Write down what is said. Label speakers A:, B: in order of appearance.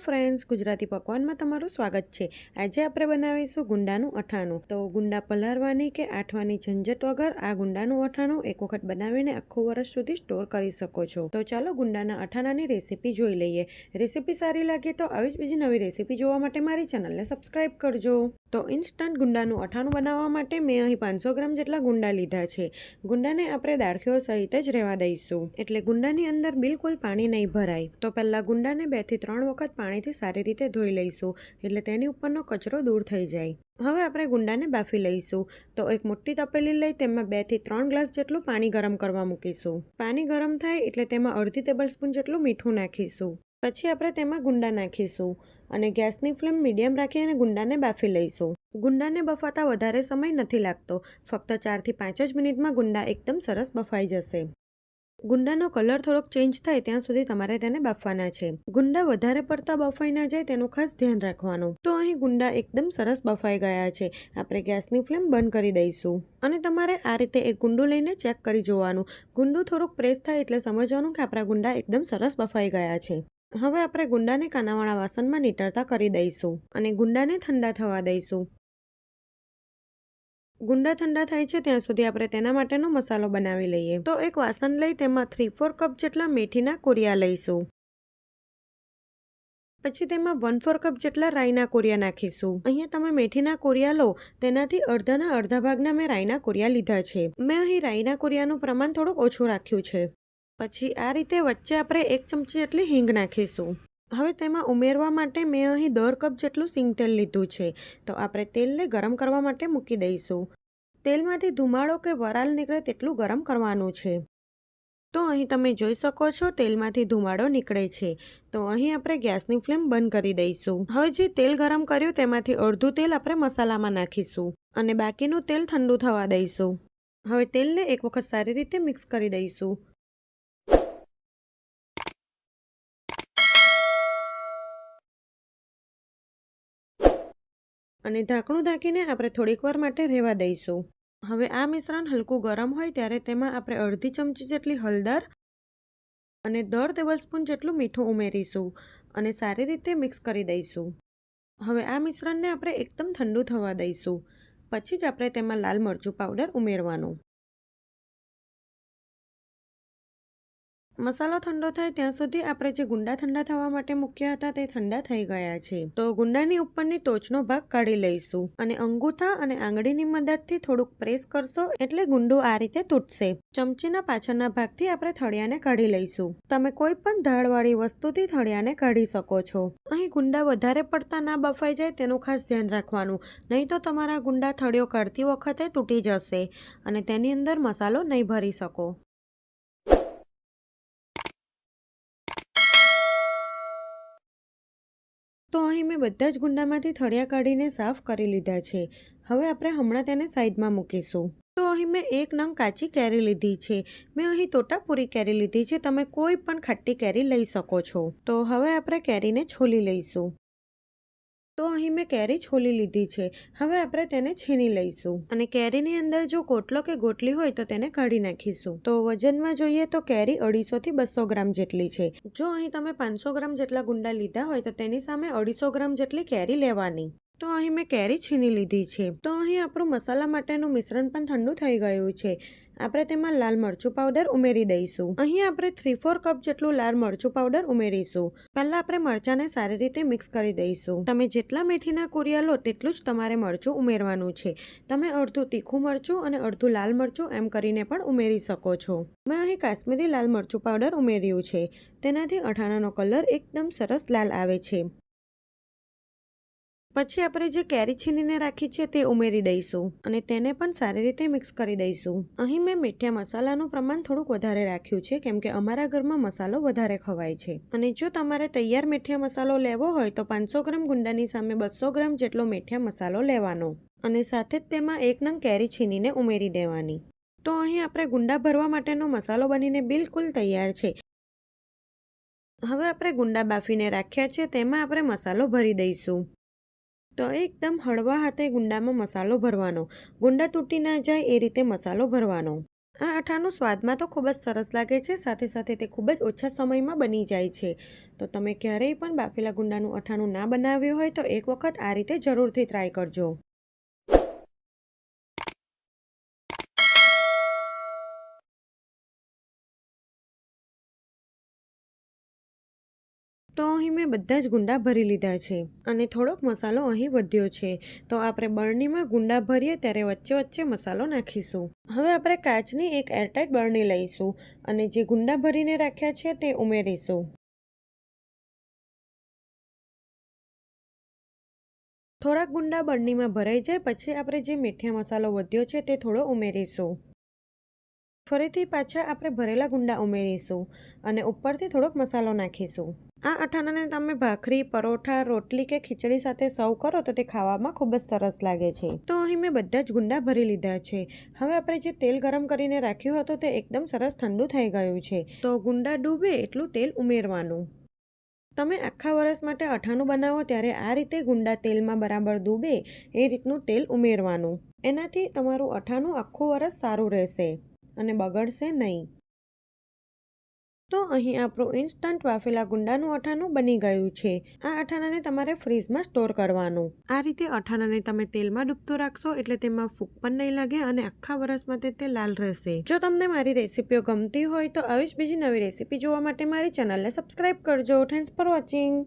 A: Friends, Gujarati પકવાનમાં તમારું સ્વાગત છે. આજે આપણે બનાવીશું ગુંડાનું અઠાણું તો ગુંડા પલાળવાની કે આઠવાની ઝંઝટ વગર આ ગુંડાનું અઠાણું એક વખત બનાવીને આખું વર્ષ સુધી સ્ટોર કરી શકો છો. તો ચાલો ગુંડાના અઠાણાની રેસીપી જોઈ લઈએ. રેસીપી સારી લાગે તો આવી જ બીજી નવી રેસીપી જોવા માટે મારી ચેનલને સબસ્ક્રાઈબ કરજો. તો ઇન્સ્ટન્ટ ગુંડાનું અઠાણું બનાવવા માટે મેં અહીં પાંચસો ગ્રામ જેટલા ગુંડા લીધા છે. ગુંડાને આપણે દાળખીઓ સહિત જ રહેવા દઈશું. એટલે ગુંડાની અંદર બિલકુલ પાણી નહીં ભરાય. તો પહેલાં ગુંડાને બેથી ત્રણ વખત પાણીથી સારી રીતે ધોઈ લઈશું, એટલે તેની ઉપરનો કચરો દૂર થઈ જાય. હવે આપણે ગુંડાને બાફી લઈશું. તો એક મોટી તપેલી લઈ તેમાં બેથી ત્રણ ગ્લાસ જેટલું પાણી ગરમ કરવા મૂકીશું. પાણી ગરમ થાય એટલે તેમાં અડધી ટેબલ સ્પૂન જેટલું મીઠું નાખીશું. પછી આપણે તેમાં ગુંડા નાખીશું અને ગેસની ફ્લેમ મીડિયમ રાખી અને ગુંડાને બાફી લઈશું. ગુંડાને બફાતા વધારે સમય નથી લાગતો. ફક્ત ચારથી પાંચ જ મિનિટમાં ગુંડા એકદમ સરસ બફાઈ જશે. ગુંડાનો કલર થોડોક ચેન્જ થાય ત્યાં સુધી તમારે તેને બાફવાના છે. ગુંડા વધારે પડતા બફાઈ ના જાય તેનું ખાસ ધ્યાન રાખવાનું. તો અહીં ગુંડા એકદમ સરસ બફાઈ ગયા છે. આપણે ગેસની ફ્લેમ બંધ કરી દઈશું. અને તમારે આ રીતે એક ગુંડું લઈને ચેક કરી જોવાનું. ગુંડું થોડુંક પ્રેસ થાય એટલે સમજવાનું કે આપણા ગુંડા એકદમ સરસ બફાઈ ગયા છે. હવે આપણે ગુંડાને કાનાવાળા વાસણમાં નીતરતા કરી દઈશું. અને ગુંડાને ઠંડા થવા દઈશું. ગુંડા ઠંડા થાય છે ત્યાં સુધી આપણે તેના માટેનો મસાલો બનાવી લઈએ. તો એક વાસણ લઈ તેમાં થ્રી ફોર કપ જેટલા મેથીના કોરિયા લઈશું. પછી તેમાં વન ફોર કપ જેટલા રાઈના કોરિયા નાખીશું. અહીંયા તમે મેથીના કોરિયા લો, તેનાથી અડધાના અડધા ભાગના મેં રાઈના કોરિયા લીધા છે. મેં અહીં રાઈના કોરિયાનું પ્રમાણ થોડુંક ઓછું રાખ્યું છે. પછી આ રીતે વચ્ચે આપણે એક ચમચી જેટલી હિંગ નાખીશું. હવે તેમાં ઉમેરવા માટે મેં અહીં દોઢ કપ જેટલું સિંગ તેલ લીધું છે. તો આપણે તેલને ગરમ કરવા માટે મૂકી દઈશું. તેલમાંથી ધુમાડો કે વરાળ નીકળે તેટલું ગરમ કરવાનું છે. તો અહીં તમે જોઈ શકો છો તેલમાંથી ધુમાડો નીકળે છે. તો અહીં આપણે ગેસની ફ્લેમ બંધ કરી દઈશું. હવે જે તેલ ગરમ કર્યું તેમાંથી અડધું તેલ આપણે મસાલામાં નાખીશું અને બાકીનું તેલ ઠંડુ થવા દઈશું. હવે તેલને એક વખત સારી રીતે મિક્સ કરી દઈશું. અને ઢાંકણું ઢાંકીને આપણે થોડીક વાર માટે રહેવા દઈશું. હવે આ મિશ્રણ હલકું ગરમ હોય ત્યારે તેમાં આપણે અડધી ચમચી જેટલી હળદર અને દોઢ ટેબલ સ્પૂન જેટલું મીઠું ઉમેરીશું અને સારી રીતે મિક્સ કરી દઈશું. હવે આ મિશ્રણને આપણે એકદમ ઠંડુ થવા દઈશું. પછી જ આપણે તેમાં લાલ મરચું પાવડર ઉમેરવાનું. મસાલો ઠંડો થાય ત્યાં સુધી આપણે જે ગુંડા ઠંડા થવા માટે મૂક્યા હતા તે ઠંડા થઈ ગયા છે. તો ગુંડાની ઉપરની ટોચનો ભાગ કાઢી લઈશું અને અંગૂઠા અને આંગળીની મદદથી થોડુંક પ્રેસ કરશો એટલે ગુંડું આ રીતે તૂટશે. ચમચીના પાછળના ભાગથી આપણે થળિયાને કાઢી લઈશું. તમે કોઈ પણ ધારવાળી વસ્તુથી થળિયાને કાઢી શકો છો. અહીં ગુંડા વધારે પડતા ના બફાઈ જાય તેનું ખાસ ધ્યાન રાખવાનું. નહીં તો તમારા ગુંડા થળિયો કાઢતી વખતે તૂટી જશે અને તેની અંદર મસાલો નહીં ભરી શકો. તો અહીં મેં બધા જ ગુંડામાંથી થળિયા કાઢીને સાફ કરી લીધા છે. હવે આપણે હમણાં તેને સાઈડમાં મૂકીશું. તો અહીં મેં એક નંગ કાચી કેરી લીધી છે. મેં અહીં તોટાપુરી કેરી લીધી છે. તમે કોઈ પણ ખાટી કેરી લઈ શકો છો. તો હવે આપણે કેરીને છોલી લઈશું. તો અહીં મેં કેરી છોલી લીધી છે. હવે આપણે તેને છીની લઈશું. અને કેરીની અંદર જો કોટલો કે ગોટલી હોય તો તેને કાઢી નાખીશું. તો વજનમાં જોઈએ તો કેરી અઢીસોથી બસો ગ્રામ જેટલી છે. જો અહીં તમે પાંચસો ગ્રામ જેટલા ગુંડા લીધા હોય તો તેની સામે અઢીસો ગ્રામ જેટલી કેરી લેવાની. તો અહીં મેં કેરી છીની લીધી છે. તો અહીં આપણું મસાલા માટેનું મિશ્રણ પણ ઠંડુ થઈ ગયું છે. આપણે તેમાં લાલ મરચું પાવડર ઉમેરી દઈશું. અહીં આપણે થ્રી ફોર કપ જેટલું લાલ મરચું પાવડર ઉમેરીશું. પહેલાં આપણે મરચાંને સારી રીતે મિક્સ કરી દઈશું. તમે જેટલા મેથીના કુરિયા લો તેટલું જ તમારે મરચું ઉમેરવાનું છે. તમે અડધું તીખું મરચું અને અડધું લાલ મરચું એમ કરીને પણ ઉમેરી શકો છો. મેં અહીં કાશ્મીરી લાલ મરચું પાવડર ઉમેર્યું છે. તેનાથી અઠાણાનો કલર એકદમ સરસ લાલ આવે છે. પછી આપણે જે કેરી છીનીને રાખી છે તે ઉમેરી દઈશું અને તેને પણ સારી રીતે મિક્સ કરી દઈશું. અહીં મેં મીઠા મસાલાનું પ્રમાણ થોડુંક વધારે રાખ્યું છે, કેમ કે અમારા ઘરમાં મસાલો વધારે ખવાય છે. અને જો તમારે તૈયાર મીઠા મસાલો લેવો હોય તો પાંચસો ગ્રામ ગુંડાની સામે બસો ગ્રામ જેટલો મીઠા મસાલો લેવાનો. અને સાથે જ તેમાં એક નંગ કેરી છીનીને ઉમેરી દેવાની. તો અહીં આપણે ગુંડા ભરવા માટેનો મસાલો બનીને બિલકુલ તૈયાર છે. હવે આપણે ગુંડા બાફીને રાખ્યા છે, તેમાં આપણે મસાલો ભરી દઈશું. તો એકદમ હળવા હાથે ગુંડામાં મસાલો ભરવાનો. ગુંડા તૂટી ના જાય એ રીતે મસાલો ભરવાનો. આ અઠાનું સ્વાદમાં તો ખૂબ જ સરસ લાગે છે, સાથે સાથે તે ખૂબ જ ઓછા સમયમાં બની જાય છે. તો તમે ક્યારેય પણ બાફેલા ગુંડાનું અઠાણું ના બનાવ્યું હોય તો એક વખત આ રીતે જરૂરથી ટ્રાય કરજો. તો અહીં મેં બધા જ ગુંડા ભરી લીધા છે અને થોડોક મસાલો અહીં વધ્યો છે. તો આપણે બરણીમાં ગુંડા ભરીએ ત્યારે વચ્ચે વચ્ચે મસાલો નાખીશું. હવે આપણે કાચની એક એરટાઇટ બરણી લઈશું અને જે ગુંડા ભરીને રાખ્યા છે તે ઉમેરીશું. થોડાક ગુંડા બરણીમાં ભરાઈ જાય પછી આપણે જે મીઠિયા મસાલો વધ્યો છે તે થોડો ઉમેરીશું. ફરીથી પાછા આપણે ભરેલા ગુંડા ઉમેરીશું અને ઉપરથી થોડોક મસાલો નાખીશું. આ અઠાણાને તમે ભાખરી, પરોઠા, રોટલી કે ખીચડી સાથે સર્વ કરો તો તે ખાવામાં ખૂબ જ સરસ લાગે છે. તો અહીં મેં બધા જ ગુંડા ભરી લીધા છે. હવે આપણે જે તેલ ગરમ કરીને રાખ્યું હતું તે એકદમ સરસ ઠંડુ થઈ ગયું છે. તો ગુંડા ડૂબે એટલું તેલ ઉમેરવાનું. તમે આખા વરસ માટે અઠાણું બનાવો ત્યારે આ રીતે ગુંડા તેલમાં બરાબર ડૂબે એ રીતનું તેલ ઉમેરવાનું. એનાથી તમારું અઠાણું આખું વરસ સારું રહેશે. અને બગડશે નહીં. તો અહીં આપણું ઇન્સ્ટન્ટ બાફેલા ગુંડાનું અઠાણું બની ગયું છે. આ અઠાણાને તમારે ફ્રીજમાં સ્ટોર કરવાનું. આ રીતે અઠાણાને તમે તેલમાં ડૂબતું રાખશો એટલે તેમાં ફૂગ પણ નહીં લાગે અને આખા વરસ માટે તે લાલ રહેશે. જો તમને મારી રેસીપીઓ ગમતી હોય તો આવી જ બીજી નવી રેસીપી જોવા માટે મારી ચેનલને સબસ્ક્રાઈબ કરજો. Thanks for watching